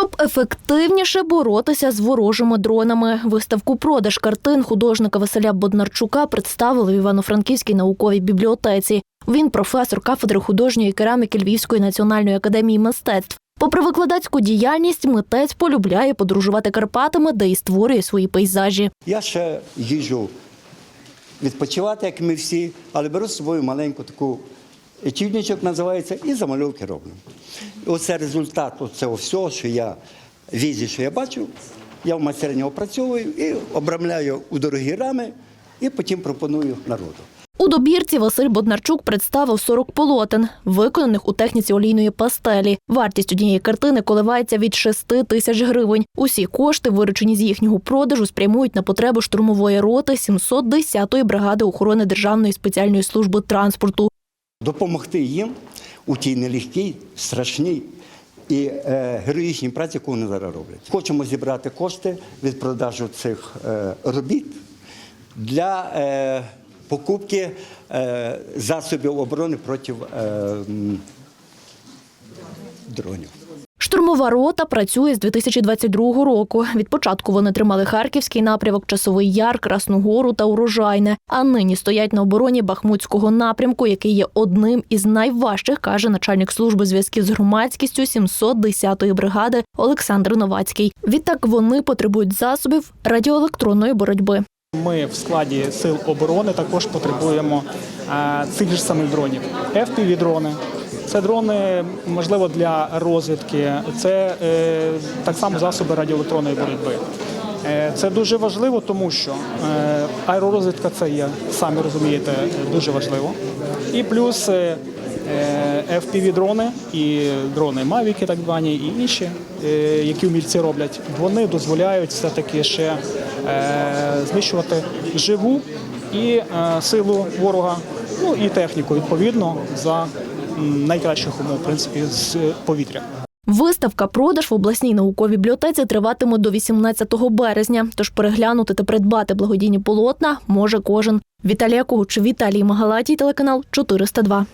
Щоб ефективніше боротися з ворожими дронами, виставку продаж картин художника Василя Боднарчука представили в Івано-Франківській науковій бібліотеці. Він професор кафедри художньої кераміки Львівської національної академії мистецтв. Попри викладацьку діяльність, митець полюбляє подорожувати Карпатами, де й створює свої пейзажі. Я ще їжджу відпочивати, як ми всі, але беру з собою маленьку таку етюдничок називається, і замальовки роблю. Оце результат цього всього, що я візі, що я бачу, я в майстерні опрацьовую і обрамляю у дорогі рами, і потім пропоную народу. У добірці Василь Боднарчук представив 40 полотен, виконаних у техніці олійної пастелі. Вартість однієї картини коливається від 6 тисяч гривень. Усі кошти, виручені з їхнього продажу, спрямують на потребу штурмової роти 710-ї бригади охорони Державної спеціальної служби транспорту. Допомогти їм у тій нелегкій, страшній і е, героїчній праці, яку вони зараз роблять. Хочемо зібрати кошти від продажу цих е, робіт для е, покупки е, засобів оборони проти е, дронів. Штурмова рота працює з 2022 року. Від початку вони тримали Харківський напрямок, Часовий Яр, Красну Гору та Урожайне. А нині стоять на обороні Бахмутського напрямку, який є одним із найважчих, каже начальник служби зв'язків з громадськістю 710-ї бригади Олександр Новацький. Відтак вони потребують засобів радіоелектронної боротьби. Ми в складі сил оборони також потребуємо е, цих же самих дронів. fpv дрони це дрони, можливо, для розвідки, це е, так само засоби радіоелектронної боротьби. Е, Це дуже важливо, тому що е, аеророзвідка це є, самі розумієте, дуже важливо. І плюс е, е, FPV-дрони і дрони Mavic, так звані, і інші, е, які вмільці роблять, вони дозволяють все-таки ще е, знищувати живу і е, силу ворога, ну і техніку відповідно за найкращих умов, в принципі, з повітря. Виставка продаж в обласній науковій бібліотеці триватиме до 18 березня. Тож переглянути та придбати благодійні полотна може кожен. Віталія Когуч, Віталій Магалатій, телеканал 402.